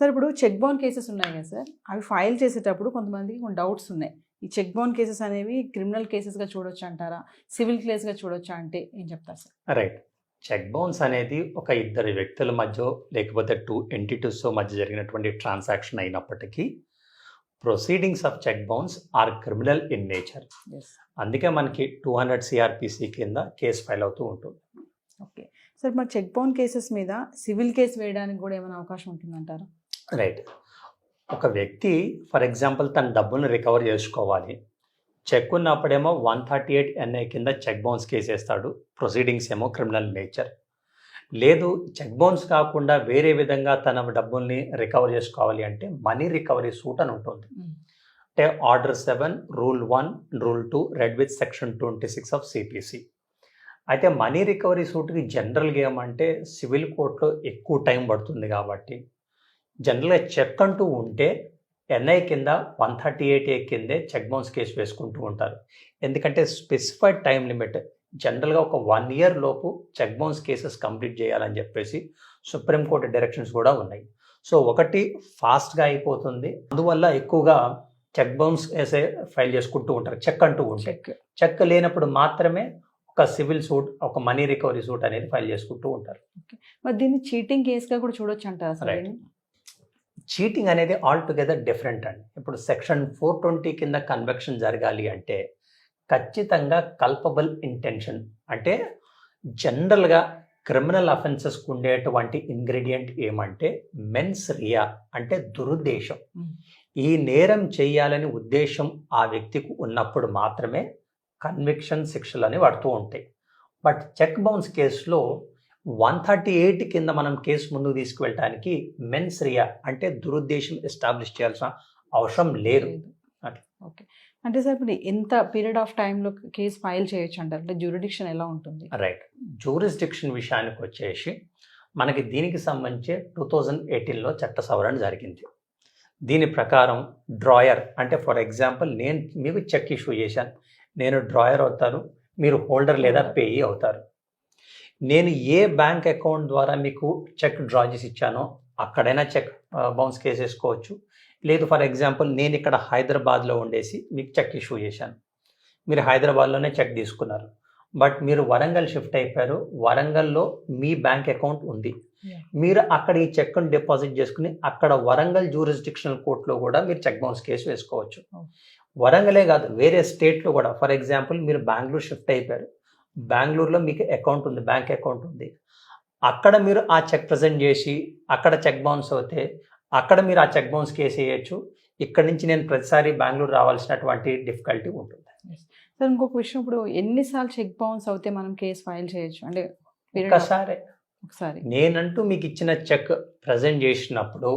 Sir ఇప్పుడు check bounce cases ఉన్నాయి కదా సార్ అవి ఫైల్ చేసేటప్పుడు కొంతమందికి కొన్ని డౌట్స్ ఉన్నాయి. ఈ చెక్ బౌన్ కేసెస్ అనేవి క్రిమినల్ కేసెస్గా చూడొచ్చు అంటారా? సివిల్ కేసుగా చూడొచ్చా అంటే ఏం చెప్తారు సార్? రైట్. చెక్ బౌన్స్ అనేది ఒక ఇద్దరు వ్యక్తుల మధ్య లేకపోతే టూ ఎంటిటీస్ మధ్య జరిగినటువంటి ట్రాన్సాక్షన్ అయినప్పటికీ proceedings of cheque bounce are criminal in nature. Yes. అందుకే మనకి టూ హండ్రెడ్ సిఆర్పిసి కింద కేసు ఫైల్ అవుతూ ఉంటుంది. ఓకే. సార్ మరి చెక్ బౌన్ కేసెస్ మీద సివిల్ కేసు వేయడానికి కూడా ఏమైనా అవకాశం ఉంటుందంటారా? రైట్. ఒక వ్యక్తి ఫర్ ఎగ్జాంపుల్ తన డబ్బును రికవర్ చేసుకోవాలి. చెక్ ఉన్నప్పుడేమో వన్ థర్టీ ఎయిట్ ఎన్ఐ కింద చెక్ బౌన్స్ కేసు వేస్తాడు ప్రొసీడింగ్స్ ఏమో క్రిమినల్ నేచర్. లేదు చెక్ బౌన్స్ కాకుండా వేరే విధంగా తన డబ్బుల్ని రికవర్ చేసుకోవాలి అంటే మనీ రికవరీ సూట్ అని ఉంటుంది. అంటే order seven rule one rule two read with section twenty six of CPC అయితే మనీ రికవరీ సూట్కి జనరల్గా ఏమంటే సివిల్ కోర్టులో ఎక్కువ టైం పడుతుంది కాబట్టి జనరల్గా చెక్ అంటూ ఉంటే ఎన్ఐ కింద వన్ థర్టీ ఎయిట్ ఏ కిందే చెక్ బౌన్స్ కేసు వేసుకుంటూ ఉంటారు. ఎందుకంటే స్పెసిఫైడ్ టైం లిమిట్ జనరల్గా ఒక వన్ ఇయర్ లోపు చెక్ బౌన్స్ కేసెస్ కంప్లీట్ చేయాలని చెప్పేసి సుప్రీంకోర్టు డైరెక్షన్స్ కూడా ఉన్నాయి. సో ఒకటి ఫాస్ట్గా అయిపోతుంది. అందువల్ల ఎక్కువగా చెక్ బౌన్స్ వేసే ఫైల్ చేసుకుంటూ ఉంటారు. చెక్ అంటూ ఉంటే చెక్. చెక్ లేనప్పుడు మాత్రమే ఒక సివిల్ సూట్ ఒక మనీ రికవరీ సూట్ అనేది ఫైల్ చేసుకుంటూ ఉంటారు. మరి దీన్ని చీటింగ్ కేసుగా కూడా చూడొచ్చు అంటారా? చీటింగ్ అనేది ఆల్ టుగెదర్ డిఫరెంట్ అండి. ఇప్పుడు సెక్షన్ ఫోర్ ట్వంటీ కింద కన్వెక్షన్ జరగాలి అంటే ఖచ్చితంగా కల్పబుల్ ఇంటెన్షన్ అంటే జనరల్గా క్రిమినల్ అఫెన్సెస్కి ఉండేటువంటి ఇంగ్రీడియంట్ ఏమంటే మెన్స్ రియా అంటే దురుద్దేశం. ఈ నేరం చేయాలని ఉద్దేశం ఆ వ్యక్తికి ఉన్నప్పుడు మాత్రమే కన్విక్షన్ శిక్షలు అని పడుతూ ఉంటాయి. బట్ చెక్ బౌన్స్ కేసులో వన్ థర్టీ ఎయిట్ కింద మనం కేసు ముందుకు తీసుకువెళ్ళడానికి మెన్స్ రియా అంటే దురుద్దేశం ఎస్టాబ్లిష్ చేయాల్సిన అవసరం లేదు. ఓకే. అంటే సార్ ఇప్పుడు ఎంత పీరియడ్ ఆఫ్ టైంలో కేసు ఫైల్ చేయొచ్చు అంటారు అంటే జ్యూరిడిక్షన్ ఎలా ఉంటుంది? రైట్. జూరిస్డిక్షన్ విషయానికి వచ్చేసి మనకి దీనికి సంబంధించి టూ థౌజండ్ ఎయిటీన్లో చట్ట సవరణ జరిగింది. దీని ప్రకారం డ్రాయర్ అంటే ఫర్ ఎగ్జాంపుల్ నేను మీకు చెక్ ఇష్యూ చేశాను. నేను డ్రాయర్ అవుతాను. మీరు హోల్డర్ లేదా పేయీ అవుతారు. నేను ఏ బ్యాంక్ అకౌంట్ ద్వారా మీకు చెక్ డ్రా చేసి ఇచ్చానో అక్కడైనా చెక్ బౌన్స్ కేసు వేసుకోవచ్చు. లేదు ఫర్ ఎగ్జాంపుల్ నేను ఇక్కడ హైదరాబాద్లో ఉండేసి మీకు చెక్ ఇష్యూ చేశాను. మీరు హైదరాబాద్లోనే చెక్ తీసుకున్నారు. బట్ మీరు వరంగల్ షిఫ్ట్ అయిపోయారు. వరంగల్లో మీ బ్యాంక్ అకౌంట్ ఉంది. మీరు అక్కడ ఈ చెక్ను డిపాజిట్ చేసుకుని అక్కడ వరంగల్ జూరిస్డిక్షనల్ కోర్టులో కూడా మీరు చెక్ బౌన్స్ కేసు వేసుకోవచ్చు. Oh. వరంగలే కాదు వేరే స్టేట్లో కూడా ఫర్ ఎగ్జాంపుల్ మీరు బెంగళూరు షిఫ్ట్ అయిపోయారు. బెంగళూరులో మీకు అకౌంట్ ఉంది బ్యాంక్ అకౌంట్ ఉంది. అక్కడ మీరు ఆ చెక్ ప్రజెంట్ చేసి అక్కడ చెక్ బౌన్స్ అవుతే అక్కడ మీరు ఆ చెక్ బౌన్స్ కేసు వేయచ్చు ఇక్కడ నుంచి నేను ప్రతిసారి బెంగళూరు రావాల్సినటువంటి డిఫికల్టీ ఉంటుంది. సార్ ఇంకొక విషయం ఇప్పుడు ఎన్నిసార్లు చెక్ బౌన్స్ అవుతే మనం కేసు ఫైల్ చేయొచ్చు? అంటే ఒక్కసారి. ఒకసారి నేనంటూ మీకు ఇచ్చిన చెక్ ప్రజెంట్ చేసినప్పుడు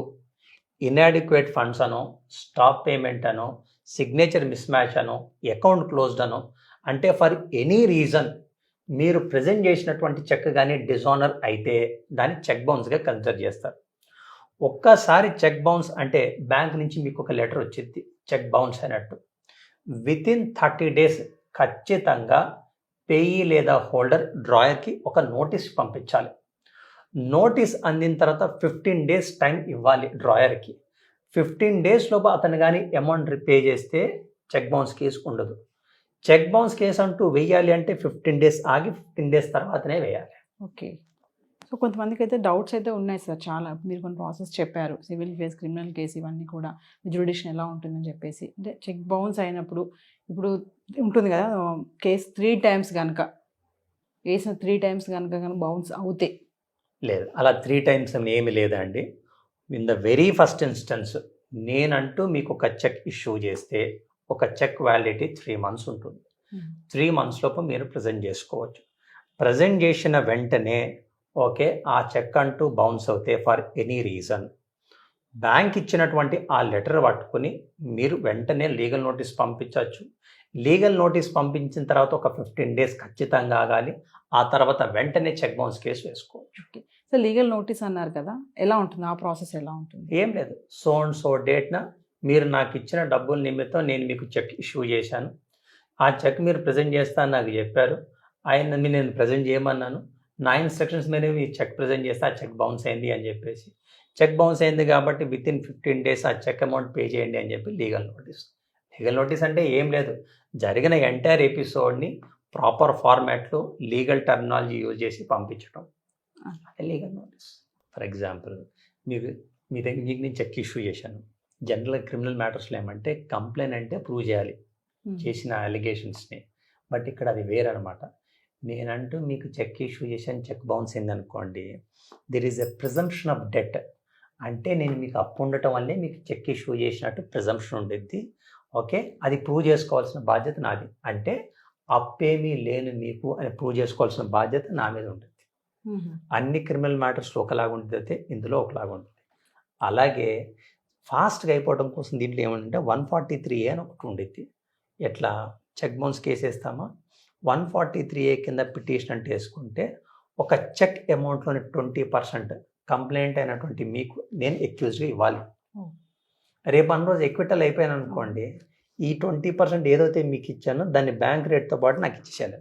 ఇన్అడిక్వేట్ ఫండ్స్ అనో స్టాప్ పేమెంట్ అనో సిగ్నేచర్ మిస్ మ్యాచ్ అనో అకౌంట్ క్లోజ్డ్ అనో అంటే ఫర్ ఎనీ రీజన్ మీరు ప్రజెంట్ చేసినటువంటి చెక్ కానీ డిజానర్ అయితే దాన్ని చెక్ బౌన్స్గా కన్సిడర్ చేస్తారు. ఒక్కసారి చెక్ బౌన్స్ అంటే బ్యాంక్ నుంచి మీకు ఒక లెటర్ వచ్చింది చెక్ బౌన్స్ అయినట్టు విత్ ఇన్ థర్టీ డేస్ ఖచ్చితంగా పేయీ లేదా హోల్డర్ డ్రాయర్కి ఒక నోటీస్ పంపించాలి. నోటీస్ అందిన తర్వాత ఫిఫ్టీన్ డేస్ టైం ఇవ్వాలి డ్రాయర్కి ఫిఫ్టీన్ డేస్ లోపు అతను కానీ అమౌంట్ పే చేస్తే చెక్ బౌన్స్ కేసు ఉండదు. చెక్ బౌన్స్ కేసు అంటూ వేయాలి అంటే ఫిఫ్టీన్ డేస్ ఆగి ఫిఫ్టీన్ డేస్ తర్వాతనే వేయాలి. ఓకే. సో కొంతమందికి అయితే డౌట్స్ అయితే ఉన్నాయి సార్ చాలా. మీరు కొన్ని ప్రాసెస్ చెప్పారు. సివిల్ కేసు క్రిమినల్ కేసు ఇవన్నీ కూడా. జ్యుడిషన్ ఎలా ఉంటుందని చెప్పేసి. అంటే చెక్ బౌన్స్ అయినప్పుడు ఇప్పుడు ఉంటుంది కదా కేసు త్రీ టైమ్స్ కనుక వేసిన త్రీ టైమ్స్ కనుక కనుక బౌన్స్ అవుతే. లేదు. అలా త్రీ టైమ్స్ అని ఏమి లేదండి in the very first instance నేనంటూ మీకు ఒక చెక్ ఇష్యూ చేస్తే ఒక చెక్ వ్యాలిడిటీ త్రీ మంత్స్ ఉంటుంది. త్రీ మంత్స్ లోపు మీరు ప్రజెంట్ చేసుకోవచ్చు. ప్రజెంట్ చేసిన వెంటనే ఓకే ఆ చెక్ అంటూ బౌన్స్ అవుతే ఫర్ ఎనీ రీజన్ బ్యాంక్ ఇచ్చినటువంటి ఆ లెటర్ పట్టుకుని మీరు వెంటనే లీగల్ నోటీస్ పంపించవచ్చు. లీగల్ నోటీస్ పంపించిన తర్వాత ఒక ఫిఫ్టీన్ డేస్ ఖచ్చితంగా ఆగాలి. ఆ తర్వాత వెంటనే చెక్ బౌన్స్ కేసు వేసుకోవచ్చు. సో లీగల్ నోటీస్ అన్నారు కదా ఎలా ఉంటుంది? ఆ ప్రాసెస్ ఎలా ఉంటుంది? ఏం లేదు. సో అండ్ సో డేట్న మీరు నాకు ఇచ్చిన డబ్బుల నిమిత్తం నేను మీకు చెక్ ఇష్యూ చేశాను. ఆ చెక్ మీరు ప్రజెంట్ చేస్తాను నాకు చెప్పారు. ఆయన నేను ప్రజెంట్ చేయమన్నాను. నా ఇన్స్ట్రక్షన్స్ మీద మీ చెక్ ప్రజెంట్ చేస్తే ఆ చెక్ బౌన్స్ అయింది అని చెప్పేసి. చెక్ బౌన్స్ అయింది కాబట్టి విత్ ఇన్ ఫిఫ్టీన్ డేస్ ఆ చెక్ అమౌంట్ పే చేయండి అని చెప్పి లీగల్ నోటీస్ లీగల్ నోటీస్ అంటే ఏం లేదు. జరిగిన ఎంటైర్ ఎపిసోడ్ని ప్రాపర్ ఫార్మాట్లో లీగల్ టర్మినాలజీ యూజ్ చేసి పంపించడం అదే లీగల్ నోటీస్ ఫర్ ఎగ్జాంపుల్ మీరు మీ దగ్గర మీకు నేను చెక్ ఇష్యూ చేశాను. జనరల్ క్రిమినల్ మ్యాటర్స్లో ఏమంటే కంప్లైంట్ అంటే ప్రూవ్ చేయాలి. చేసిన అలిగేషన్స్ని. బట్ ఇక్కడ అది వేరనమాట. నేనంటూ మీకు చెక్ ఇష్యూ చేశాను చెక్ బౌన్స్ అయింది అనుకోండి there is a presumption of debt అంటే నేను మీకు అప్పు ఉండటం వల్లే మీకు చెక్ ఇష్యూ చేసినట్టు ప్రిజంప్షన్ ఉండిద్ది. ఓకే? అది ప్రూవ్ చేసుకోవాల్సిన బాధ్యత నాది. అంటే అప్పేమీ లేని మీకు అని ప్రూవ్ చేసుకోవాల్సిన బాధ్యత నా మీద ఉంటుంది అన్ని క్రిమినల్ మ్యాటర్స్లో ఒకలాగా ఉంటుంది అయితే ఇందులో ఒకలాగా ఉంటుంది అలాగే ఫాస్ట్గా అయిపోవడం కోసం దీంట్లో ఏమంటే వన్ ఫార్టీ త్రీ ఏ అని ఒకటి ఉండిద్ది. ఎట్లా? చెక్ బౌన్స్ కేసు వేస్తామా వన్ ఫార్టీ త్రీ ఏ కింద పిటిషన్ అంటే వేసుకుంటే ఒక చెక్ అమౌంట్లోని ట్వంటీ పర్సెంట్ కంప్లైంట్ అయినటువంటి మీకు నేను ఎక్యూజ్గా ఇవ్వాలి. రేపు అన్న రోజు ఎక్విటల్ అయిపోయాను అనుకోండి ఈ ట్వంటీ పర్సెంట్ ఏదైతే మీకు ఇచ్చానో దాన్ని బ్యాంక్ రేట్తో పాటు నాకు ఇచ్చేసేయాలి